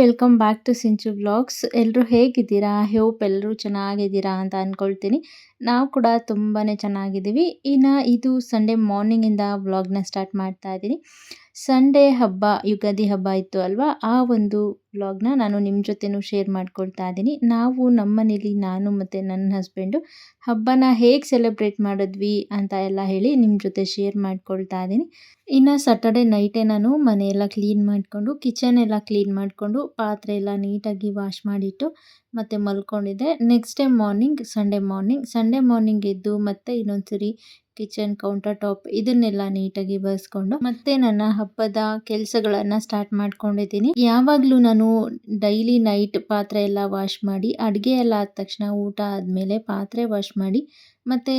Welcome back to Sinchu blogs ಎಲ್ಲರೂ ಹೇಗಿದ್ದೀರಾ? Hope ಎಲ್ಲರೂ ಚೆನ್ನಾಗಿದ್ದೀರಾ ಅಂತ ಅಂದ್ಕೊಳ್ತೀನಿ ನಾವು ಕೂಡ ತುಂಬಾ ಚೆನ್ನಾಗಿದ್ದೀವಿ. ಇನ್ನು ಇದು ಸಂಡೇ ಮಾರ್ನಿಂಗಿಂದ ವ್ಲಾಗ್ನ ಸ್ಟಾರ್ಟ್ ಮಾಡ್ತಾ ಇದ್ದೀನಿ. ಸಂಡೇ ಹಬ್ಬ, ಯುಗಾದಿ ಹಬ್ಬ ಇತ್ತು ಅಲ್ವಾ? ಆ ಒಂದು ವ್ಲಾಗ್ನ ನಾನು ನಿಮ್ಮ ಜೊತೆನೂ ಶೇರ್ ಮಾಡ್ಕೊಳ್ತಾ ಇದ್ದೀನಿ. ನಾವು ನಮ್ಮ ಮನೇಲಿ ನಾನು ಮತ್ತು ನನ್ನ ಹಸ್ಬೆಂಡು ಹಬ್ಬನ ಹೇಗೆ ಸೆಲೆಬ್ರೇಟ್ ಮಾಡಿದ್ವಿ ಅಂತ ಎಲ್ಲ ಹೇಳಿ ನಿಮ್ಮ ಜೊತೆ ಶೇರ್ ಮಾಡ್ಕೊಳ್ತಾ ಇದ್ದೀನಿ. ಇನ್ನು ಸಾಟರ್ಡೆ ನೈಟೇ ನಾನು ಮನೆಯೆಲ್ಲ ಕ್ಲೀನ್ ಮಾಡಿಕೊಂಡು ಕಿಚನ್ ಎಲ್ಲ ಕ್ಲೀನ್ ಮಾಡಿಕೊಂಡು, ಪಾತ್ರೆ ಎಲ್ಲ ನೀಟಾಗಿ ವಾಶ್ ಮಾಡಿಟ್ಟು ಮತ್ತು ಮಲ್ಕೊಂಡಿದ್ದೆ. Next day morning Sunday morning Sunday morning ಎದ್ದು ಮತ್ತೆ ಇನ್ನೊಂದು ಸರಿ ಕಿಚನ್ ಕೌಂಟರ್ ಟಾಪ್ ಇದನ್ನೆಲ್ಲ ನೀಟಾಗಿ ಬಳಸ್ಕೊಂಡು ಮತ್ತೆ ನನ್ನ ಹಬ್ಬದ ಕೆಲಸಗಳನ್ನ ಸ್ಟಾರ್ಟ್ ಮಾಡ್ಕೊಂಡಿದ್ದೀನಿ. ಯಾವಾಗಲೂ ನಾನು ಡೈಲಿ ನೈಟ್ ಪಾತ್ರೆ ಎಲ್ಲ ವಾಶ್ ಮಾಡಿ, ಅಡಿಗೆ ಎಲ್ಲ ಆದ ತಕ್ಷಣ ಊಟ ಆದಮೇಲೆ ಪಾತ್ರೆ ವಾಶ್ ಮಾಡಿ ಮತ್ತು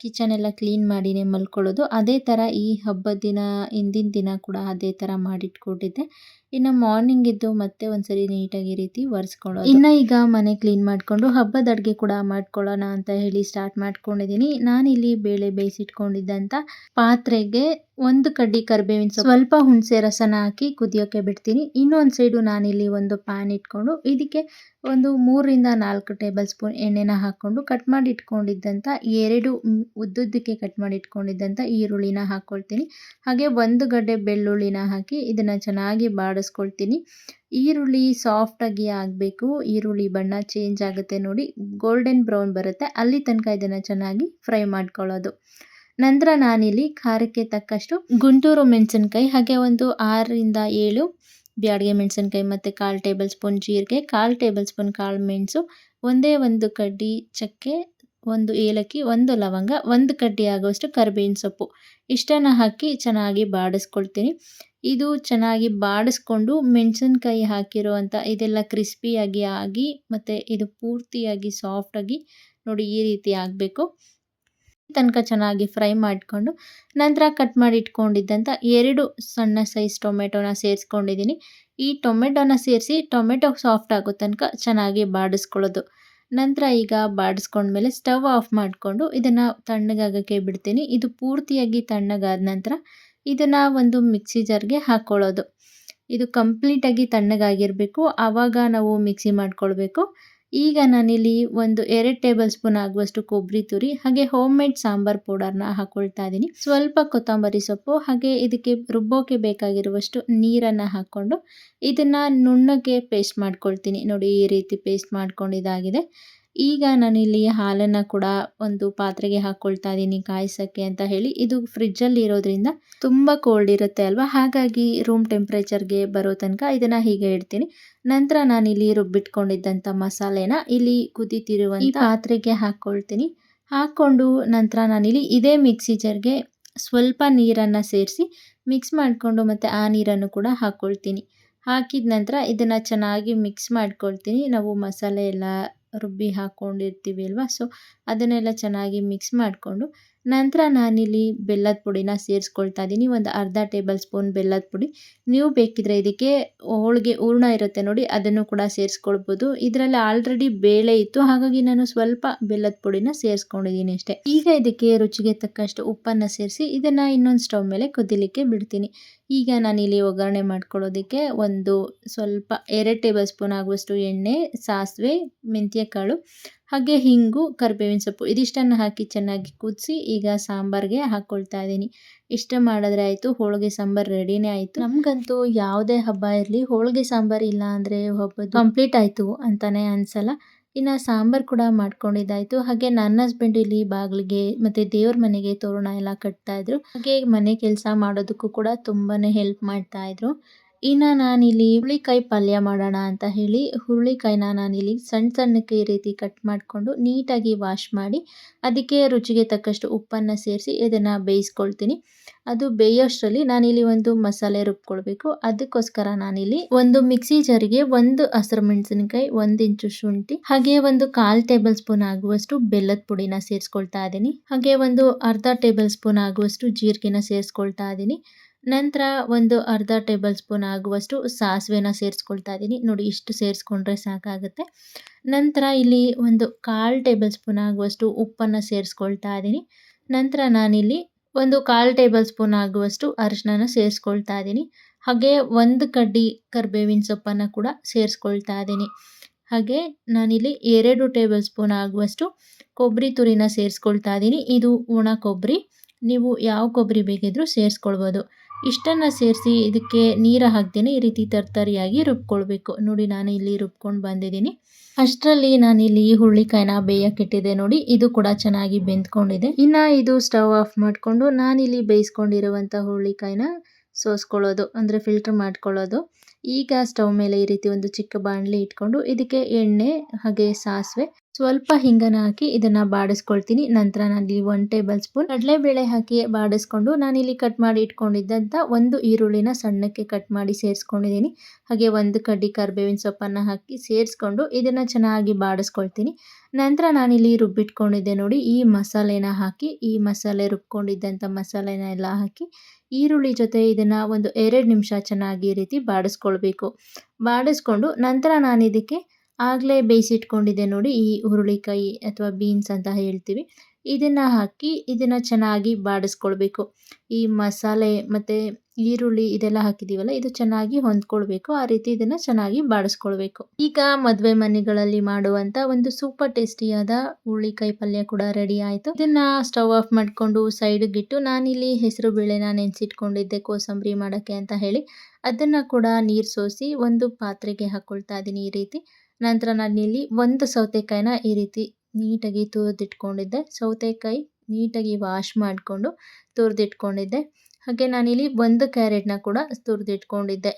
ಕಿಚನ್ ಎಲ್ಲ ಕ್ಲೀನ್ ಮಾಡಿನೇ ಮಲ್ಕೊಳ್ಳೋದು. ಅದೇ ಥರ ಈ ಹಬ್ಬದ ದಿನ, ಹಿಂದಿನ ದಿನ ಕೂಡ ಅದೇ ಥರ ಮಾಡಿಟ್ಕೊಂಡಿದ್ದೆ. ಇನ್ನು ಮಾರ್ನಿಂಗ್ ಇದ್ದು ಮತ್ತೆ ಒಂದ್ಸರಿ ನೀಟಾಗಿ ರೀತಿ ಒರೆಸ್ಕೊಳ್ಳೋದು. ಇನ್ನು ಈಗ ಮನೆ ಕ್ಲೀನ್ ಮಾಡಿಕೊಂಡು ಹಬ್ಬದ ಅಡುಗೆ ಕೂಡ ಮಾಡ್ಕೊಳ್ಳೋಣ ಅಂತ ಹೇಳಿ ಸ್ಟಾರ್ಟ್ ಮಾಡ್ಕೊಂಡಿದ್ದೀನಿ. ನಾನಿಲ್ಲಿ ಬೇಳೆ ಬೇಯಿಸಿಟ್ಕೊಂಡಿದ್ದಂಥ ಪಾತ್ರೆಗೆ ಒಂದು ಕಡ್ಡಿ ಕರಿಬೇವಿನ ಸ್ವಲ್ಪ ಹುಣಸೆ ರಸನ ಹಾಕಿ ಕುದಿಯೋಕೆ ಬಿಡ್ತೀನಿ. ಇನ್ನೊಂದು ಸೈಡು ನಾನಿಲ್ಲಿ ಒಂದು ಪ್ಯಾನ್ ಇಟ್ಕೊಂಡು, ಇದಕ್ಕೆ ಒಂದು ಮೂರರಿಂದ ನಾಲ್ಕು ಟೇಬಲ್ ಸ್ಪೂನ್ ಎಣ್ಣೆನ ಹಾಕ್ಕೊಂಡು ಕಟ್ ಮಾಡಿ ಇಟ್ಕೊಂಡಿದ್ದಂಥ ಎರಡು ಉದ್ದುದ್ದಕ್ಕೆ ಕಟ್ ಮಾಡಿ ಇಟ್ಕೊಂಡಿದ್ದಂಥ ಈರುಳ್ಳಿನ ಹಾಕ್ಕೊಳ್ತೀನಿ ಹಾಗೆ ಒಂದು ಗಡ್ಡೆ ಬೆಳ್ಳುಳ್ಳಿನ ಹಾಕಿ ಇದನ್ನು ಚೆನ್ನಾಗಿ ಬಾಡಿಸ್ಕೊಳ್ತೀನಿ. ಈರುಳ್ಳಿ ಸಾಫ್ಟಾಗಿ ಆಗಬೇಕು. ಈರುಳ್ಳಿ ಬಣ್ಣ ಚೇಂಜ್ ಆಗುತ್ತೆ ನೋಡಿ. ಗೋಲ್ಡನ್ ಬ್ರೌನ್ ಬರುತ್ತೆ. ಅಲ್ಲಿ ತನಕ ಇದನ್ನು ಚೆನ್ನಾಗಿ ಫ್ರೈ ಮಾಡ್ಕೊಳ್ಳೋದು. ನಂತರ ನಾನಿಲ್ಲಿ ಖಾರಕ್ಕೆ ತಕ್ಕಷ್ಟು ಗುಂಟೂರು ಮೆಣಸಿನ್ಕಾಯಿ, ಹಾಗೆ ಒಂದು ಆರರಿಂದ ಏಳು ಬ್ಯಾಡಿಗೆ ಮೆಣಸಿನ್ಕಾಯಿ ಮತ್ತು ಕಾಲು ಟೇಬಲ್ ಸ್ಪೂನ್ ಜೀರಿಗೆ, ಕಾಲು ಟೇಬಲ್ ಸ್ಪೂನ್ ಕಾಳು ಮೆಣಸು, ಒಂದೇ ಒಂದು ಕಡ್ಡಿ ಚಕ್ಕೆ, ಒಂದು ಏಲಕ್ಕಿ, ಒಂದು ಲವಂಗ, ಒಂದು ಕಡ್ಡಿ ಆಗುವಷ್ಟು ಕರಿಬೇವಿನ ಸೊಪ್ಪು. ಇಷ್ಟನ್ನು ಹಾಕಿ ಚೆನ್ನಾಗಿ ಬಾಡಿಸ್ಕೊಳ್ತೀನಿ. ಇದು ಚೆನ್ನಾಗಿ ಬಾಡಿಸ್ಕೊಂಡು ಮೆಣಸಿನ್ಕಾಯಿ ಹಾಕಿರುವಂಥ ಇದೆಲ್ಲ ಕ್ರಿಸ್ಪಿಯಾಗಿ ಆಗಿ ಮತ್ತು ಇದು ಪೂರ್ತಿಯಾಗಿ ಸಾಫ್ಟಾಗಿ ನೋಡಿ ಈ ರೀತಿ ಆಗಬೇಕು. ತನಕ ಚೆನ್ನಾಗಿ ಫ್ರೈ ಮಾಡಿಕೊಂಡು ನಂತರ ಕಟ್ ಮಾಡಿ ಇಟ್ಕೊಂಡಿದ್ದಂಥ ಎರಡು ಸಣ್ಣ ಸೈಜ್ ಟೊಮೆಟೊನ ಸೇರಿಸ್ಕೊಂಡಿದ್ದೀನಿ. ಈ ಟೊಮೆಟೊನ ಸೇರಿಸಿ ಟೊಮೆಟೊ ಸಾಫ್ಟ್ ಆಗೋ ತನಕ ಚೆನ್ನಾಗಿ ಬಾಡಿಸ್ಕೊಳ್ಳೋದು. ನಂತರ ಈಗ ಬಾಡಿಸ್ಕೊಂಡ್ಮೇಲೆ ಸ್ಟವ್ ಆಫ್ ಮಾಡಿಕೊಂಡು ಇದನ್ನು ತಣ್ಣಗಾಗೋಕ್ಕೆ ಬಿಡ್ತೀನಿ. ಇದು ಪೂರ್ತಿಯಾಗಿ ತಣ್ಣಗಾದ ನಂತರ ಇದನ್ನು ಒಂದು ಮಿಕ್ಸಿ ಜಾರ್ಗೆ ಹಾಕ್ಕೊಳ್ಳೋದು ಇದು ಕಂಪ್ಲೀಟಾಗಿ ತಣ್ಣಗಾಗಿರಬೇಕು. ಆವಾಗ ನಾವು ಮಿಕ್ಸಿ ಮಾಡ್ಕೊಳ್ಬೇಕು. ಈಗ ನಾನಿಲ್ಲಿ ಒಂದು ಎರಡು ಟೇಬಲ್ ಸ್ಪೂನ್ ಆಗುವಷ್ಟು ಕೊಬ್ಬರಿ ತುರಿ, ಹಾಗೆ ಹೋಮ್ ಮೇಡ್ ಸಾಂಬಾರ್ ಪೌಡರ್ನ ಹಾಕೊಳ್ತಾ ಇದ್ದೀನಿ. ಸ್ವಲ್ಪ ಕೊತ್ತಂಬರಿ ಸೊಪ್ಪು, ಹಾಗೆ ಇದಕ್ಕೆ ರುಬ್ಬೋಕೆ ಬೇಕಾಗಿರುವಷ್ಟು ನೀರನ್ನು ಹಾಕ್ಕೊಂಡು ಇದನ್ನು ನುಣ್ಣಗೆ ಪೇಸ್ಟ್ ಮಾಡ್ಕೊಳ್ತೀನಿ. ನೋಡಿ ಈ ರೀತಿ ಪೇಸ್ಟ್ ಮಾಡ್ಕೊಂಡಿದ್ದಾಗಿದೆ. ಈಗ ನಾನಿಲ್ಲಿ ಹಾಲನ್ನು ಕೂಡ ಒಂದು ಪಾತ್ರೆಗೆ ಹಾಕ್ಕೊಳ್ತಾ ಇದ್ದೀನಿ ಕಾಯಿಸೋಕ್ಕೆ ಅಂತ ಹೇಳಿ. ಇದು ಫ್ರಿಜ್ಜಲ್ಲಿ ಇರೋದ್ರಿಂದ ತುಂಬ ಕೋಲ್ಡ್ ಇರುತ್ತೆ ಅಲ್ವಾ? ಹಾಗಾಗಿ ರೂಮ್ ಟೆಂಪ್ರೇಚರ್ಗೆ ಬರೋ ತನಕ ಇದನ್ನು ಹೀಗೆ ಇಡ್ತೀನಿ. ನಂತರ ನಾನಿಲ್ಲಿ ರುಬ್ಬಿಟ್ಕೊಂಡಿದ್ದಂಥ ಮಸಾಲೆನ ಇಲ್ಲಿ ಕುದೀತಿರುವಂಥ ಪಾತ್ರೆಗೆ ಹಾಕ್ಕೊಳ್ತೀನಿ ಹಾಕ್ಕೊಂಡು ನಂತರ ನಾನಿಲ್ಲಿ ಇದೇ ಮಿಕ್ಸಿ ಜರ್ಗೆ ಸ್ವಲ್ಪ ನೀರನ್ನು ಸೇರಿಸಿ ಮಿಕ್ಸ್ ಮಾಡಿಕೊಂಡು ಮತ್ತು ಆ ನೀರನ್ನು ಕೂಡ ಹಾಕ್ಕೊಳ್ತೀನಿ ಹಾಕಿದ ನಂತರ ಇದನ್ನು ಚೆನ್ನಾಗಿ ಮಿಕ್ಸ್ ಮಾಡ್ಕೊಳ್ತೀನಿ. ನಾವು ಮಸಾಲೆ ಎಲ್ಲ ರುಬ್ಬಿ ಹಾಕ್ಕೊಂಡಿರ್ತೀವಿ ಅಲ್ವಾ? ಸೊ ಅದನ್ನೆಲ್ಲ ಚೆನ್ನಾಗಿ ಮಿಕ್ಸ್ ಮಾಡಿಕೊಂಡು ನಂತರ ನಾನಿಲ್ಲಿ ಬೆಲ್ಲದ ಪುಡಿನ ಸೇರಿಸ್ಕೊಳ್ತಾ ಇದ್ದೀನಿ. ಒಂದು ಅರ್ಧ ಟೇಬಲ್ ಸ್ಪೂನ್ ಬೆಲ್ಲದ ಪುಡಿ. ನೀವು ಬೇಕಿದ್ರೆ ಇದಕ್ಕೆ ಹೋಳಿಗೆ ಹೂರ್ಣ ಇರುತ್ತೆ ನೋಡಿ, ಅದನ್ನು ಕೂಡ ಸೇರಿಸ್ಕೊಳ್ಬೋದು. ಇದರಲ್ಲಿ ಆಲ್ರೆಡಿ ಬೇಳೆ ಇತ್ತು. ಹಾಗಾಗಿ ನಾನು ಸ್ವಲ್ಪ ಬೆಲ್ಲದ ಪುಡಿನ ಸೇರಿಸ್ಕೊಂಡಿದ್ದೀನಿ ಅಷ್ಟೇ. ಈಗ ಇದಕ್ಕೆ ರುಚಿಗೆ ತಕ್ಕಷ್ಟು ಉಪ್ಪನ್ನು ಸೇರಿಸಿ, ಇದನ್ನು ಇನ್ನೊಂದು ಸ್ಟವ್ ಮೇಲೆ ಕುದಿಲಿಕ್ಕೆ ಬಿಡ್ತೀನಿ. ಈಗ ನಾನಿಲ್ಲಿ ಒಗ್ಗರಣೆ ಮಾಡ್ಕೊಳ್ಳೋದಕ್ಕೆ ಒಂದು ಸ್ವಲ್ಪ ಎರಡು ಟೇಬಲ್ ಸ್ಪೂನ್ ಆಗುವಷ್ಟು ಎಣ್ಣೆ, ಸಾಸಿವೆ ಮೆಂತ್ಯ ಕಾಳು ಹಾಗೆ ಹಿಂಗು ಕರಿಬೇವಿನ ಸೊಪ್ಪು. ಇದಿಷ್ಟನ್ನು ಹಾಕಿ ಚೆನ್ನಾಗಿ ಕುದಿಸಿ ಈಗ ಸಾಂಬಾರಿಗೆ ಹಾಕ್ಕೊಳ್ತಾ ಇದ್ದೀನಿ. ಇಷ್ಟ ಮಾಡಿದ್ರೆ ಆಯಿತು, ಹೋಳಿಗೆ ಸಾಂಬಾರು ರೆಡಿನೇ ಆಯಿತು. ನಮಗಂತೂ ಯಾವುದೇ ಹಬ್ಬ ಇರಲಿ, ಹೋಳಿಗೆ ಸಾಂಬಾರು ಇಲ್ಲ ಅಂದರೆ ಹಬ್ಬ ಕಂಪ್ಲೀಟ್ ಆಯಿತು ಅಂತಲೇ ಅನಿಸಲ್ಲ. ಇನ್ನು ಸಾಂಬಾರು ಕೂಡ ಮಾಡ್ಕೊಂಡಿದ್ದಾಯಿತು. ಹಾಗೆ ನನ್ನ ಹಸ್ಬೆಂಡ್ ಇಲ್ಲಿ ಬಾಗಿಲಿಗೆ ಮತ್ತು ದೇವ್ರ ಮನೆಗೆ ತೋರಣ ಎಲ್ಲ ಕಟ್ತಾಯಿದ್ರು ಹಾಗೆ ಮನೆ ಕೆಲಸ ಮಾಡೋದಕ್ಕೂ ಕೂಡ ತುಂಬಾ ಹೆಲ್ಪ್ ಮಾಡ್ತಾಯಿದ್ರು ಇನ್ನು ನಾನಿಲ್ಲಿ ಹುರುಳಿಕಾಯಿ ಪಲ್ಯ ಮಾಡೋಣ ಅಂತ ಹೇಳಿ ಹುರುಳಿಕಾಯಿನ ನಾನಿಲ್ಲಿ ಸಣ್ಣ ಸಣ್ಣಕ್ಕೆ ಈ ರೀತಿ ಕಟ್ ಮಾಡಿಕೊಂಡು ನೀಟಾಗಿ ವಾಶ್ ಮಾಡಿ ಅದಕ್ಕೆ ರುಚಿಗೆ ತಕ್ಕಷ್ಟು ಉಪ್ಪನ್ನು ಸೇರಿಸಿ ಇದನ್ನು ಬೇಯಿಸ್ಕೊಳ್ತೀನಿ. ಅದು ಬೇಯೋಷ್ಟರಲ್ಲಿ ನಾನಿಲ್ಲಿ ಒಂದು ಮಸಾಲೆ ರುಬ್ಕೊಳ್ಬೇಕು. ಅದಕ್ಕೋಸ್ಕರ ನಾನಿಲ್ಲಿ ಒಂದು ಮಿಕ್ಸಿ ಜರಿಗೆ ಒಂದು ಹಸಿರು ಮೆಣಸಿನಕಾಯಿ, ಒಂದು ಇಂಚು ಶುಂಠಿ, ಹಾಗೆ ಒಂದು ಕಾಲು ಟೇಬಲ್ ಸ್ಪೂನ್ ಆಗುವಷ್ಟು ಬೆಲ್ಲದ ಪುಡಿನ ಸೇರಿಸ್ಕೊಳ್ತಾ ಇದ್ದೀನಿ. ಹಾಗೆ ಒಂದು ಅರ್ಧ ಟೇಬಲ್ ಸ್ಪೂನ್ ಆಗುವಷ್ಟು ಜೀರಿಗೆನ ಸೇರಿಸ್ಕೊಳ್ತಾ ಇದ್ದೀನಿ. ನಂತರ ಒಂದು ಅರ್ಧ ಟೇಬಲ್ ಸ್ಪೂನ್ ಆಗುವಷ್ಟು ಸಾಸಿವೆನ ಸೇರಿಸ್ಕೊಳ್ತಾ ಇದ್ದೀನಿ. ನೋಡಿ, ಇಷ್ಟು ಸೇರಿಸ್ಕೊಂಡ್ರೆ ಸಾಕಾಗುತ್ತೆ. ನಂತರ ಇಲ್ಲಿ ಒಂದು ಕಾಲು ಟೇಬಲ್ ಸ್ಪೂನ್ ಆಗುವಷ್ಟು ಉಪ್ಪನ್ನು ಸೇರಿಸ್ಕೊಳ್ತಾ ಇದ್ದೀನಿ. ನಂತರ ನಾನಿಲ್ಲಿ ಒಂದು ಕಾಲು ಟೇಬಲ್ ಸ್ಪೂನ್ ಆಗುವಷ್ಟು ಅರಿಶಿನ ಸೇರಿಸ್ಕೊಳ್ತಾ ಇದ್ದೀನಿ. ಹಾಗೆ ಒಂದು ಕಡ್ಡಿ ಕರ್ಬೇವಿನ ಸೊಪ್ಪನ್ನು ಕೂಡ ಸೇರಿಸ್ಕೊಳ್ತಾ ಇದ್ದೀನಿ. ಹಾಗೆ ನಾನಿಲ್ಲಿ ಎರಡು ಟೇಬಲ್ ಸ್ಪೂನ್ ಆಗುವಷ್ಟು ಕೊಬ್ಬರಿ ತುರಿನ ಸೇರಿಸ್ಕೊಳ್ತಾ ಇದ್ದೀನಿ. ಇದು ಒಣ ಕೊಬ್ಬರಿ. ನೀವು ಯಾವ ಕೊಬ್ಬರಿ ಬೇಕಿದ್ರೂ ಸೇರಿಸ್ಕೊಳ್ಬೋದು. ಇಷ್ಟನ್ನು ಸೇರಿಸಿ ಇದಕ್ಕೆ ನೀರು ಹಾಕ್ದೇನೆ ಈ ರೀತಿ ತರ್ತರಿಯಾಗಿ ರುಬ್ಕೊಳ್ಬೇಕು. ನೋಡಿ, ನಾನು ಇಲ್ಲಿ ರುಬ್ಕೊಂಡು ಬಂದಿದ್ದೀನಿ. ಅಷ್ಟರಲ್ಲಿ ನಾನಿಲ್ಲಿ ಹುರುಳಿಕಾಯಿನ ಬೇಯಕ್ಕಿಟ್ಟಿದೆ ನೋಡಿ. ಇದು ಕೂಡ ಚೆನ್ನಾಗಿ ಬೆಂದ್ಕೊಂಡಿದೆ. ಇನ್ನು ಇದು ಸ್ಟವ್ ಆಫ್ ಮಾಡಿಕೊಂಡು ನಾನಿಲ್ಲಿ ಬೇಯಿಸ್ಕೊಂಡಿರುವಂಥ ಹುರುಳಿಕಾಯಿನ ಸೋಸ್ಕೊಳ್ಳೋದು, ಅಂದರೆ ಫಿಲ್ಟರ್ ಮಾಡ್ಕೊಳ್ಳೋದು. ಈಗ ಸ್ಟವ್ ಮೇಲೆ ಈ ರೀತಿ ಒಂದು ಚಿಕ್ಕ ಬಾಣಲಿ ಇಟ್ಕೊಂಡು ಇದಕ್ಕೆ ಎಣ್ಣೆ, ಹಾಗೆ ಸಾಸಿವೆ, ಸ್ವಲ್ಪ ಹಿಂಗನ ಹಾಕಿ ಇದನ್ನು ಬಾಡಿಸ್ಕೊಳ್ತೀನಿ. ನಂತರ ನಾನಿಲ್ಲಿ ಒನ್ ಟೇಬಲ್ ಸ್ಪೂನ್ ಕಡಲೆಬೇಳೆ ಹಾಕಿ ಬಾಡಿಸ್ಕೊಂಡು ನಾನಿಲ್ಲಿ ಕಟ್ ಮಾಡಿ ಇಟ್ಕೊಂಡಿದ್ದಂಥ ಒಂದು ಈರುಳ್ಳಿನ ಸಣ್ಣಕ್ಕೆ ಕಟ್ ಮಾಡಿ ಸೇರಿಸ್ಕೊಂಡಿದ್ದೀನಿ. ಹಾಗೆ ಒಂದು ಕಡ್ಡಿ ಕರ್ಬೇವಿನ ಸೊಪ್ಪನ್ನು ಹಾಕಿ ಸೇರಿಸ್ಕೊಂಡು ಇದನ್ನು ಚೆನ್ನಾಗಿ ಬಾಡಿಸ್ಕೊಳ್ತೀನಿ. ನಂತರ ನಾನಿಲ್ಲಿ ರುಬ್ಬಿಟ್ಕೊಂಡಿದ್ದೆ ನೋಡಿ, ಈ ಮಸಾಲೆನ ಹಾಕಿ, ಈ ಮಸಾಲೆ ರುಬ್ಕೊಂಡಿದ್ದಂಥ ಮಸಾಲೆನ ಎಲ್ಲ ಹಾಕಿ ಈರುಳ್ಳಿ ಜೊತೆ ಇದನ್ನು ಒಂದು ಎರಡು ನಿಮಿಷ ಚೆನ್ನಾಗಿ ಈ ರೀತಿ ಬಾಡಿಸ್ಕೊಳ್ಬೇಕು. ಬಾಡಿಸ್ಕೊಂಡು ನಂತರ ನಾನು ಇದಕ್ಕೆ ಆಗಲೇ ಬೇಯಿಸಿಟ್ಕೊಂಡಿದ್ದೆ ನೋಡಿ ಈ ಹುರುಳಿಕಾಯಿ ಅಥವಾ ಬೀನ್ಸ್ ಅಂತ ಹೇಳ್ತೀವಿ. ಇದನ್ನು ಹಾಕಿ ಇದನ್ನು ಚೆನ್ನಾಗಿ ಬಾಡಿಸ್ಕೊಳ್ಬೇಕು. ಈ ಮಸಾಲೆ ಮತ್ತು ಈರುಳ್ಳಿ ಇದೆಲ್ಲ ಹಾಕಿದ್ದೀವಲ್ಲ ಇದು ಚೆನ್ನಾಗಿ ಹೊಂದ್ಕೊಳ್ಬೇಕು. ಆ ರೀತಿ ಇದನ್ನು ಚೆನ್ನಾಗಿ ಬಾಡಿಸ್ಕೊಳ್ಬೇಕು. ಈಗ ಮದುವೆ ಮನೆಗಳಲ್ಲಿ ಮಾಡುವಂಥ ಒಂದು ಸೂಪರ್ ಟೇಸ್ಟಿಯಾದ ಹುರುಳಿಕಾಯಿ ಪಲ್ಯ ಕೂಡ ರೆಡಿ ಆಯಿತು. ಇದನ್ನು ಸ್ಟವ್ ಆಫ್ ಮಾಡಿಕೊಂಡು ಸೈಡ್ಗಿಟ್ಟು ನಾನಿಲ್ಲಿ ಹೆಸರು ಬೇಳೆನ ನೆನೆಸಿಟ್ಕೊಂಡಿದ್ದೆ, ಕೋಸಂಬರಿ ಮಾಡೋಕ್ಕೆ ಅಂತ ಹೇಳಿ, ಅದನ್ನು ಕೂಡ ನೀರು ಸೋಸಿ ಒಂದು ಪಾತ್ರೆಗೆ ಹಾಕ್ಕೊಳ್ತಾ ಇದ್ದೀನಿ ಈ ರೀತಿ. ನಂತರ ನಾನಿಲ್ಲಿ ಒಂದು ಸೌತೆಕಾಯಿನ ಈ ರೀತಿ ನೀಟಾಗಿ ತುರಿದಿಟ್ಕೊಂಡಿದ್ದೆ. ಸೌತೆಕಾಯಿ ನೀಟಾಗಿ ವಾಶ್ ಮಾಡಿಕೊಂಡು ತುರಿದಿಟ್ಕೊಂಡಿದ್ದೆ. ಹಾಗೆ ನಾನಿಲ್ಲಿ ಒಂದು ಕ್ಯಾರೆಟ್ನ ಕೂಡ ತುರಿದಿಟ್ಕೊಂಡಿದ್ದೆ.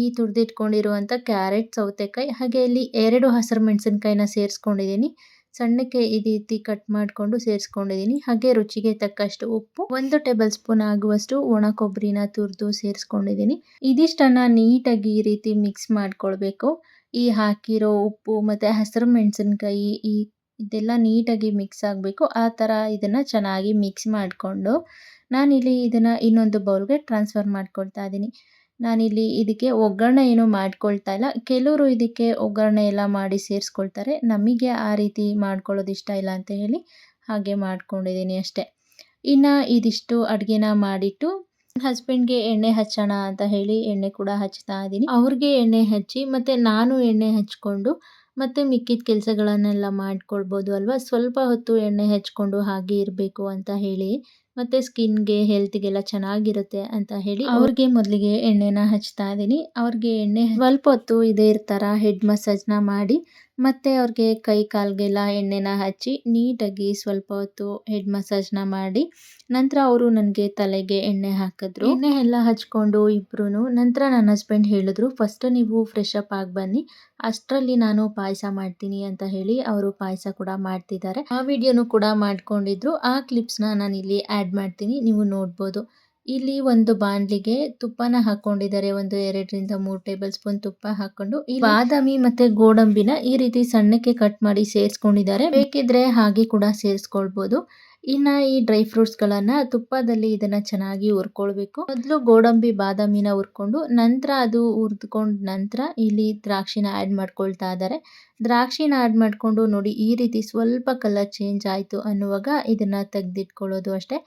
ಈ ತುರಿದಿಟ್ಕೊಂಡಿರುವಂಥ ಕ್ಯಾರೆಟ್ ಸೌತೆಕಾಯಿ, ಹಾಗೆ ಇಲ್ಲಿ ಎರಡು ಹಸಿರು ಮೆಣಸಿನ್ಕಾಯಿನ ಸೇರಿಸ್ಕೊಂಡಿದ್ದೀನಿ. ಸಣ್ಣಕ್ಕೆ ಈ ರೀತಿ ಕಟ್ ಮಾಡಿಕೊಂಡು ಸೇರಿಸ್ಕೊಂಡಿದ್ದೀನಿ. ಹಾಗೆ ರುಚಿಗೆ ತಕ್ಕಷ್ಟು ಉಪ್ಪು, ಒಂದು ಟೇಬಲ್ ಸ್ಪೂನ್ ಆಗುವಷ್ಟು ಒಣ ಕೊಬ್ಬರಿನ ತುರಿದು ಸೇರಿಸ್ಕೊಂಡಿದ್ದೀನಿ. ಇದಿಷ್ಟನ್ನು ನೀಟಾಗಿ ಈ ರೀತಿ ಮಿಕ್ಸ್ ಮಾಡ್ಕೊಳ್ಬೇಕು. ಈ ಹಾಕಿರೋ ಉಪ್ಪು ಮತ್ತು ಹಸಿರು ಮೆಣಸಿನ್ಕಾಯಿ, ಈ ಇದೆಲ್ಲ ನೀಟಾಗಿ ಮಿಕ್ಸ್ ಆಗಬೇಕು. ಆ ಥರ ಇದನ್ನು ಚೆನ್ನಾಗಿ ಮಿಕ್ಸ್ ಮಾಡಿಕೊಂಡು ನಾನಿಲ್ಲಿ ಇದನ್ನು ಇನ್ನೊಂದು ಬೌಲ್ಗೆ ಟ್ರಾನ್ಸ್ಫರ್ ಮಾಡ್ಕೊಳ್ತಾ ಇದ್ದೀನಿ. ನಾನಿಲ್ಲಿ ಇದಕ್ಕೆ ಒಗ್ಗರಣೆ ಏನು ಮಾಡ್ಕೊಳ್ತಾ ಇಲ್ಲ. ಕೆಲವರು ಇದಕ್ಕೆ ಒಗ್ಗರಣೆ ಎಲ್ಲ ಮಾಡಿ ಸೇರಿಸ್ಕೊಳ್ತಾರೆ. ನಮಗೆ ಆ ರೀತಿ ಮಾಡ್ಕೊಳ್ಳೋದು ಇಷ್ಟ ಇಲ್ಲ ಅಂತ ಹೇಳಿ ಹಾಗೆ ಮಾಡ್ಕೊಂಡಿದ್ದೀನಿ ಅಷ್ಟೇ. ಇನ್ನು ಇದಿಷ್ಟು ಅಡುಗೆನ ಮಾಡಿಟ್ಟು ಹಸ್ಬೆಂಡ್ಗೆ ಎಣ್ಣೆ ಹಚ್ಚೋಣ ಅಂತ ಹೇಳಿ ಎಣ್ಣೆ ಕೂಡ ಹಚ್ತಾ ಇದ್ದೀನಿ. ಅವ್ರಿಗೆ ಎಣ್ಣೆ ಹಚ್ಚಿ ಮತ್ತು ನಾನು ಎಣ್ಣೆ ಹಚ್ಕೊಂಡು ಮತ್ತು ಮಿಕ್ಕಿದ ಕೆಲಸಗಳನ್ನೆಲ್ಲ ಮಾಡ್ಕೊಳ್ಬೋದು ಅಲ್ವಾ? ಸ್ವಲ್ಪ ಹೊತ್ತು ಎಣ್ಣೆ ಹಚ್ಕೊಂಡು ಹಾಗೆ ಇರಬೇಕು ಅಂತ ಹೇಳಿ ಮತ್ತು ಸ್ಕಿನ್ಗೆ ಹೆಲ್ತ್ಗೆಲ್ಲ ಚೆನ್ನಾಗಿರುತ್ತೆ ಅಂತ ಹೇಳಿ ಅವ್ರಿಗೆ ಮೊದಲಿಗೆ ಎಣ್ಣೆನ ಹಚ್ತಾ ಇದ್ದೀನಿ. ಅವ್ರಿಗೆ ಎಣ್ಣೆ ಸ್ವಲ್ಪ ಹೊತ್ತು ಇದೇ ಇರ್ತಾರ ಹೆಡ್ ಮಸಾಜ್ನ ಮಾಡಿ ಮತ್ತು ಅವ್ರಿಗೆ ಕೈ ಕಾಲಿಗೆಲ್ಲ ಎಣ್ಣೆನ ಹಚ್ಚಿ ನೀಟಾಗಿ ಸ್ವಲ್ಪ ಹೊತ್ತು ಹೆಡ್ ಮಸಾಜ್ನ ಮಾಡಿ ನಂತರ ಅವರು ನನಗೆ ತಲೆಗೆ ಎಣ್ಣೆ ಹಾಕಿದ್ರು. ಎಣ್ಣೆ ಎಲ್ಲ ಹಚ್ಕೊಂಡು ಇಬ್ರು ನಂತರ ನನ್ನ ಹಸ್ಬೆಂಡ್ ಹೇಳಿದ್ರು ಫಸ್ಟ್ ನೀವು ಫ್ರೆಶ್ ಅಪ್ ಆಗಿ ಬನ್ನಿ, ಅಷ್ಟರಲ್ಲಿ ನಾನು ಪಾಯಸ ಮಾಡ್ತೀನಿ ಅಂತ ಹೇಳಿ ಅವರು ಪಾಯಸ ಕೂಡ ಮಾಡ್ತಿದ್ದಾರೆ. ಆ ವಿಡಿಯೋನು ಕೂಡ ಮಾಡ್ಕೊಂಡಿದ್ರು, ಆ ಕ್ಲಿಪ್ಸ್ನ ನಾನು ಇಲ್ಲಿ ಆ್ಯಡ್ ಮಾಡ್ತೀನಿ, ನೀವು ನೋಡ್ಬೋದು. ಇಲ್ಲಿ ಒಂದು ಬಾಂಡ್ಲಿಗೆ ತುಪ್ಪನ ಹಾಕೊಂಡಿದ್ದಾರೆ. ಒಂದು, ಎರಡರಿಂದ ಮೂರು ಟೇಬಲ್ ಸ್ಪೂನ್ ತುಪ್ಪ ಹಾಕೊಂಡು ಬಾದಾಮಿ ಮತ್ತೆ ಗೋಡಂಬಿನ ಈ ರೀತಿ ಸಣ್ಣಕ್ಕೆ ಕಟ್ ಮಾಡಿ ಸೇರಿಸ್ಕೊಂಡಿದ್ದಾರೆ. ಬೇಕಿದ್ರೆ ಹಾಗೆ ಕೂಡ ಸೇರಿಸ್ಕೊಳ್ಬಹುದು ಇನ್ನ ಈ ಡ್ರೈ ಫ್ರೂಟ್ಸ್ ಗಳನ್ನ ತುಪ್ಪದಲ್ಲಿ ಇದನ್ನ ಚೆನ್ನಾಗಿ ಹುರ್ಕೊಳ್ಬೇಕು. ಮೊದಲು ಗೋಡಂಬಿ, ಬಾದಾಮಿನ ಹುರ್ಕೊಂಡು ನಂತರ ಅದು ಹುರ್ದ್ಕೊಂಡ್ ನಂತರ ಇಲ್ಲಿ ದ್ರಾಕ್ಷಿನ ಆಡ್ ಮಾಡ್ಕೊಳ್ತಾ ಇದ್ದಾರೆ. ದ್ರಾಕ್ಷಿನ ಆಡ್ ಮಾಡ್ಕೊಂಡು ನೋಡಿ ಈ ರೀತಿ ಸ್ವಲ್ಪ ಕಲರ್ ಚೇಂಜ್ ಆಯಿತು ಅನ್ನುವಾಗ ಇದನ್ನ ತೆಗ್ದಿಟ್ಕೊಳ್ಳೋದು ಅಷ್ಟೇ.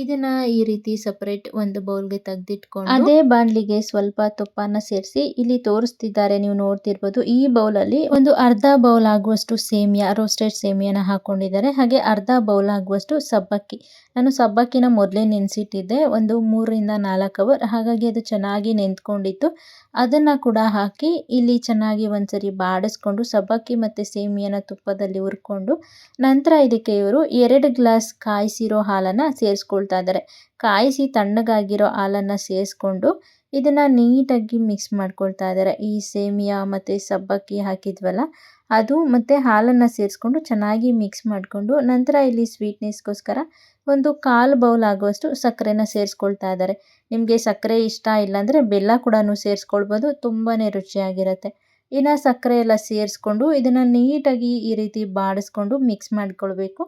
ಇದನ್ನ ಈ ರೀತಿ ಸಪರೇಟ್ ಒಂದು ಬೌಲ್ಗೆ ತೆಗೆದಿಟ್ಕೊಂಡು ಅದೇ ಬಾಣ್ಲಿಗೆ ಸ್ವಲ್ಪ ತುಪ್ಪನ ಸೇರಿಸಿ ಇಲ್ಲಿ ತೋರಿಸ್ತಿದ್ದಾರೆ, ನೀವು ನೋಡ್ತಿರ್ಬೋದು. ಈ ಬೌಲ್ ಅಲ್ಲಿ ಒಂದು ಅರ್ಧ ಬೌಲ್ ಆಗುವಷ್ಟು ಸೇಮಿಯಾ ರೋಸ್ಟೆಡ್ ಸೇಮಿಯಾನ ಹಾಕೊಂಡಿದ್ದಾರೆ. ಹಾಗೆ ಅರ್ಧ ಬೌಲ್ ಆಗುವಷ್ಟು ಸಬ್ಬಕ್ಕಿ. ನಾನು ಸಬ್ಬಕ್ಕಿನ ಮೊದಲೇ ನೆನೆಸಿಟ್ಟಿದ್ದೆ, ಒಂದು ಮೂರರಿಂದ ನಾಲ್ಕು ಅವರ್ ಹಾಗಾಗಿ ಅದು ಚೆನ್ನಾಗಿ ನೆಂತ್ಕೊಂಡಿತ್ತು ಅದನ್ನು ಕೂಡ ಹಾಕಿ ಇಲ್ಲಿ ಚೆನ್ನಾಗಿ ಒಂದ್ಸರಿ ಬಾಡಿಸ್ಕೊಂಡು, ಸಬ್ಬಕ್ಕಿ ಮತ್ತು ಸೇಮಿಯನ್ನು ತುಪ್ಪದಲ್ಲಿ ಹುರ್ಕೊಂಡು, ನಂತರ ಇದಕ್ಕೆ ಇವರು ಎರಡು ಗ್ಲಾಸ್ ಕಾಯಿಸಿರೋ ಹಾಲನ್ನು ಇದ್ದಾರೆ. ಕಾಯಿಸಿ ತಣ್ಣಗಾಗಿರೋ ಹಾಲನ್ನು ಸೇರಿಸ್ಕೊಂಡು ಇದನ್ನು ನೀಟಾಗಿ ಮಿಕ್ಸ್ ಮಾಡ್ಕೊಳ್ತಾ ಇದ್ದಾರೆ. ಈ ಸೇಮಿಯಾ ಮತ್ತು ಸಬ್ಬಕ್ಕಿ ಹಾಕಿದ್ವಲ್ಲ, ಅದು ಮತ್ತು ಹಾಲನ್ನು ಸೇರಿಸ್ಕೊಂಡು ಚೆನ್ನಾಗಿ ಮಿಕ್ಸ್ ಮಾಡಿಕೊಂಡು ನಂತರ ಇಲ್ಲಿ ಸ್ವೀಟ್ನೆಸ್ಗೋಸ್ಕರ ಒಂದು ಕಾಲು ಬೌಲ್ ಆಗುವಷ್ಟು ಸಕ್ಕರೆನ ಸೇರಿಸ್ಕೊಳ್ತಾ ಇದ್ದಾರೆ. ನಿಮಗೆ ಸಕ್ಕರೆ ಇಷ್ಟ ಇಲ್ಲಾಂದರೆ ಬೆಲ್ಲ ಕೂಡ ಸೇರಿಸ್ಕೊಳ್ಬೋದು ತುಂಬಾ ರುಚಿಯಾಗಿರುತ್ತೆ. ಇನ್ನು ಸಕ್ಕರೆ ಎಲ್ಲ ಸೇರಿಸ್ಕೊಂಡು ಇದನ್ನು ನೀಟಾಗಿ ಈ ರೀತಿ ಬಾಡಿಸ್ಕೊಂಡು ಮಿಕ್ಸ್ ಮಾಡಿಕೊಳ್ಬೇಕು.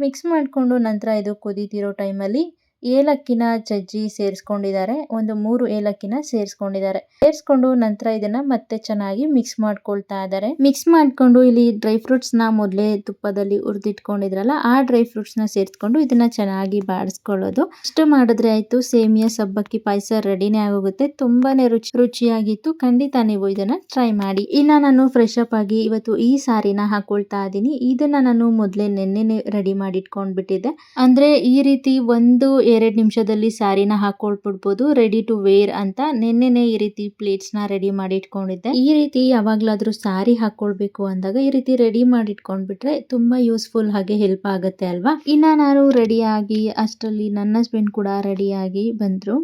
ಮಿಕ್ಸ್ ಮಾಡಿಕೊಂಡು ನಂತರ ಇದು ಕುದೀತಿರೋ ಟೈಮಲ್ಲಿ ಏಲಕ್ಕಿನ ಜಜ್ಜಿ ಸೇರಿಸ್ಕೊಂಡಿದ್ದಾರೆ. ಒಂದು ಮೂರು ಏಲಕ್ಕಿನ ಸೇರಿಸ್ಕೊಂಡಿದ್ದಾರೆ. ಸೇರಿಸ್ಕೊಂಡು ನಂತರ ಇದನ್ನ ಮತ್ತೆ ಚೆನ್ನಾಗಿ ಮಿಕ್ಸ್ ಮಾಡ್ಕೊಳ್ತಾ ಇದ್ದಾರೆ. ಮಿಕ್ಸ್ ಮಾಡ್ಕೊಂಡು ಇಲ್ಲಿ ಡ್ರೈ ಫ್ರೂಟ್ಸ್ನ ಮೊದಲೇ ತುಪ್ಪದಲ್ಲಿ ಹುರಿದಿಟ್ಕೊಂಡಿದ್ರಲ್ಲ, ಆ ಡ್ರೈ ಫ್ರೂಟ್ಸ್ನ ಸೇರಿಸ್ಕೊಂಡು ಇದನ್ನ ಚೆನ್ನಾಗಿ ಬಾಡಿಸ್ಕೊಳ್ಳೋದು ಇಷ್ಟು ಮಾಡಿದ್ರೆ ಆಯ್ತು, ಸೇಮಿಯಾ ಸಬ್ಬಕ್ಕಿ ಪಾಯಸ ರೆಡಿನೇ ಆಗೋಗುತ್ತೆ. ತುಂಬಾನೇ ರುಚಿ, ರುಚಿಯಾಗಿತ್ತು. ಖಂಡಿತ ನೀವು ಇದನ್ನ ಟ್ರೈ ಮಾಡಿ. ಇನ್ನ ನಾನು ಫ್ರೆಶ್ ಅಪ್ ಆಗಿ ಇವತ್ತು ಈ ಸಾರಿನ ಹಾಕೊಳ್ತಾ ಇದ್ದೀನಿ. ಇದನ್ನ ನಾನು ಮೊದಲೇ ನೆನ್ನೆನೆ ರೆಡಿ ಮಾಡಿ ಇಟ್ಕೊಂಡ್ಬಿಟ್ಟಿದ್ದೆ ಅಂದ್ರೆ ಈ ರೀತಿ ಒಂದು ಎರಡು ನಿಮಿಷದಲ್ಲಿ ಸ್ಯಾರಿನ ಹಾಕೊಳ್ಬಿಡ್ಬೋದು ರೆಡಿ ಟು ವೇರ್ ಅಂತ ನಿನ್ನೆನೆ ಈ ರೀತಿ ಪ್ಲೇಟ್ಸ್ನ ರೆಡಿ ಮಾಡಿ ಇಟ್ಕೊಂಡಿದ್ದೆ ಈ ರೀತಿ ಯಾವಾಗ್ಲಾದ್ರೂ ಸ್ಯಾರಿ ಹಾಕೊಳ್ಬೇಕು ಅಂದಾಗ ಈ ರೀತಿ ರೆಡಿ ಮಾಡಿ ಇಟ್ಕೊಂಡ್ಬಿಟ್ರೆ ತುಂಬಾ ಯೂಸ್ಫುಲ್ ಹಾಗೆ ಹೆಲ್ಪ್ ಆಗುತ್ತೆ ಅಲ್ವಾ? ಇನ್ನ ನಾನು ರೆಡಿಯಾಗಿ ಅಷ್ಟರಲ್ಲಿ ನನ್ನ ಹಸ್ಬೆಂಡ್ ಕೂಡ ರೆಡಿಯಾಗಿ ಬಂದ್ರು.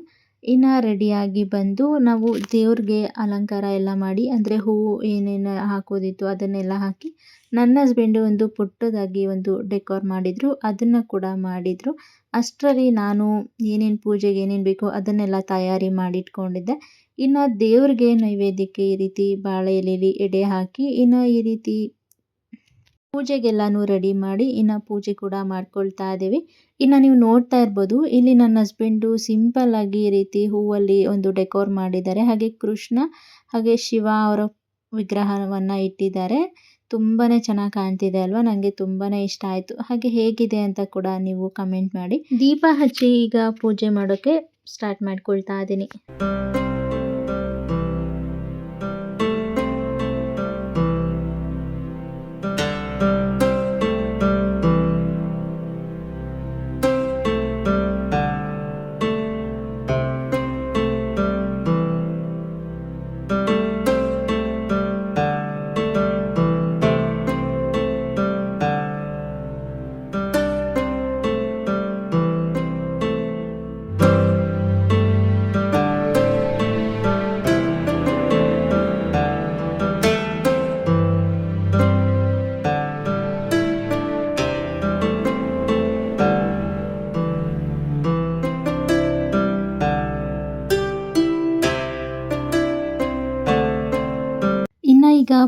ಇನ್ನ ರೆಡಿಯಾಗಿ ಬಂದು ನಾವು ದೇವ್ರಿಗೆ ಅಲಂಕಾರ ಎಲ್ಲ ಮಾಡಿ, ಅಂದರೆ ಹೂವು ಏನೇನು ಹಾಕೋದಿತ್ತು ಅದನ್ನೆಲ್ಲ ಹಾಕಿ ನನ್ನ ಹಸ್ಬೆಂಡು ಒಂದು ಪುಟ್ಟದಾಗಿ ಒಂದು ಡೆಕೋರ್ ಮಾಡಿದರು, ಅದನ್ನು ಕೂಡ ಮಾಡಿದರು. ಅಷ್ಟರಲ್ಲಿ ನಾನು ಏನೇನು ಪೂಜೆಗೆ ಏನೇನು ಬೇಕೋ ಅದನ್ನೆಲ್ಲ ತಯಾರಿ ಮಾಡಿಟ್ಕೊಂಡಿದ್ದೆ. ಇನ್ನು ದೇವ್ರಿಗೆ ನೈವೇದ್ಯಕ್ಕೆ ಈ ರೀತಿ ಬಾಳೆ ಎಲೆಯಲ್ಲಿ ಎಡೆ ಹಾಕಿ, ಇನ್ನು ಈ ರೀತಿ ಪೂಜೆಗೆಲ್ಲನೂ ರೆಡಿ ಮಾಡಿ, ಇನ್ನು ಪೂಜೆ ಕೂಡ ಮಾಡ್ಕೊಳ್ತಾ ಇದ್ದೀವಿ. ಇನ್ನು ನೀವು ನೋಡ್ತಾ ಇರ್ಬೋದು, ಇಲ್ಲಿ ನನ್ನ ಹಸ್ಬೆಂಡು ಸಿಂಪಲ್ ಆಗಿ ಈ ರೀತಿ ಹೂವಲ್ಲಿ ಒಂದು ಡೆಕೋರ್ ಮಾಡಿದ್ದಾರೆ. ಹಾಗೆ ಕೃಷ್ಣ, ಹಾಗೆ ಶಿವ ಅವರ ವಿಗ್ರಹವನ್ನು ಇಟ್ಟಿದ್ದಾರೆ. ತುಂಬಾ ಚೆನ್ನಾಗಿ ಕಾಣ್ತಿದೆ ಅಲ್ವಾ? ನನಗೆ ತುಂಬಾ ಇಷ್ಟ ಆಯಿತು. ಹಾಗೆ ಹೇಗಿದೆ ಅಂತ ಕೂಡ ನೀವು ಕಮೆಂಟ್ ಮಾಡಿ. ದೀಪ ಹಚ್ಚಿ ಈಗ ಪೂಜೆ ಮಾಡೋಕ್ಕೆ ಸ್ಟಾರ್ಟ್ ಮಾಡ್ಕೊಳ್ತಾ ಇದ್ದೀನಿ.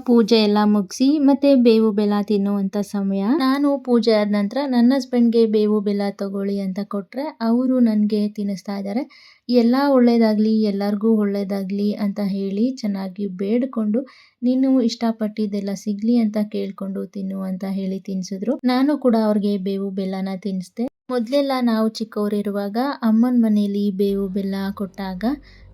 ಪೂಜೆ ಎಲ್ಲ ಮುಗಿಸಿ ಮತ್ತೆ ಬೇವು ಬೆಲ್ಲ ತಿನ್ನುವಂತ ಸಮಯ. ನಾನು ಪೂಜೆ ಆದ ನಂತರ ನನ್ನ ಹಸ್ಬೆಂಡ್ಗೆ ಬೇವು ಬೆಲ್ಲ ತಗೊಳ್ಳಿ ಅಂತ ಕೊಟ್ರೆ ಅವರು ನನಗೆ ತಿನ್ನಿಸ್ತಾ ಇದ್ದಾರೆ ಎಲ್ಲ ಒಳ್ಳೇದಾಗಲಿ, ಎಲ್ಲರಿಗೂ ಒಳ್ಳೇದಾಗಲಿ ಅಂತ ಹೇಳಿ ಚೆನ್ನಾಗಿ ಬೇಡ್ಕೊಂಡು ನೀನು ಇಷ್ಟಪಟ್ಟಿದ್ದೆಲ್ಲ ಸಿಗಲಿ ಅಂತ ಕೇಳಿಕೊಂಡು ತಿನ್ನು ಅಂತ ಹೇಳಿ ತಿನ್ಸಿದ್ರು. ನಾನು ಕೂಡ ಅವ್ರಿಗೆ ಬೇವು ಬೆಲ್ಲನ ತಿನ್ನಿಸ್ದೆ. ಮೊದಲೆಲ್ಲ ನಾವು ಚಿಕ್ಕವರಿರುವಾಗ ಅಮ್ಮನ ಮನೆಯಲ್ಲಿ ಬೇವು ಬೆಲ್ಲ ಕೊಟ್ಟಾಗ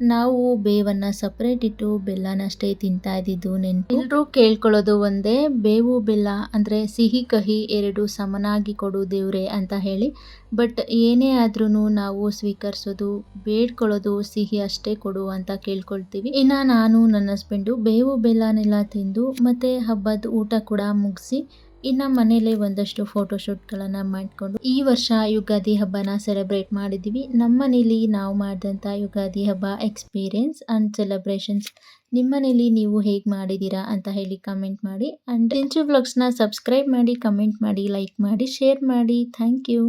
ನಾವು ಬೇವನ್ನು ಸಪ್ರೇಟ್ ಇಟ್ಟು ಬೆಲ್ಲನಷ್ಟೇ ತಿಂತಾ ಇದ್ದಿದ್ದು ನೆನಪು. ಎಲ್ಲರೂ ಕೇಳ್ಕೊಳ್ಳೋದು ಒಂದೇ, ಬೇವು ಬೆಲ್ಲ ಅಂದರೆ ಸಿಹಿ ಕಹಿ ಎರಡು ಸಮನಾಗಿ ಕೊಡು ದೇವ್ರೆ ಅಂತ ಹೇಳಿ. ಬಟ್ ಏನೇ ಆದ್ರೂ ನಾವು ಸ್ವೀಕರಿಸೋದು, ಬೇಡ್ಕೊಳ್ಳೋದು ಸಿಹಿ ಅಷ್ಟೇ ಕೊಡು ಅಂತ ಕೇಳ್ಕೊಳ್ತೀವಿ. ಇನ್ನು ನಾನು ನನ್ನ ಹಸ್ಬೆಂಡು ಬೇವು ಬೆಲ್ಲನೆಲ್ಲ ತಿಂದು ಮತ್ತೆ ಹಬ್ಬದ ಊಟ ಕೂಡ ಮುಗಿಸಿ ಇನ್ನು ಮನೇಲೆ ಒಂದಷ್ಟು ಫೋಟೋಶೂಟ್ಗಳನ್ನು ಮಾಡಿಕೊಂಡು ಈ ವರ್ಷ ಯುಗಾದಿ ಹಬ್ಬನ ಸೆಲೆಬ್ರೇಟ್ ಮಾಡಿದ್ದೀವಿ ನಮ್ಮ ಮನೇಲಿ ನಾವು ಮಾಡಿದಂಥ ಯುಗಾದಿ ಹಬ್ಬ ಎಕ್ಸ್ಪೀರಿಯನ್ಸ್ ಆ್ಯಂಡ್ ಸೆಲೆಬ್ರೇಷನ್ಸ್ ನಿಮ್ಮ ಮನೇಲಿ ನೀವು ಹೇಗೆ ಮಾಡಿದ್ದೀರಾ ಅಂತ ಹೇಳಿ ಕಮೆಂಟ್ ಮಾಡಿ. ಆ್ಯಂಡ್ ಇಂಚು ವ್ಲಾಗ್ಸ್ನ ಸಬ್ಸ್ಕ್ರೈಬ್ ಮಾಡಿ ಕಮೆಂಟ್ ಮಾಡಿ ಲೈಕ್ ಮಾಡಿ ಶೇರ್ ಮಾಡಿ. Thank you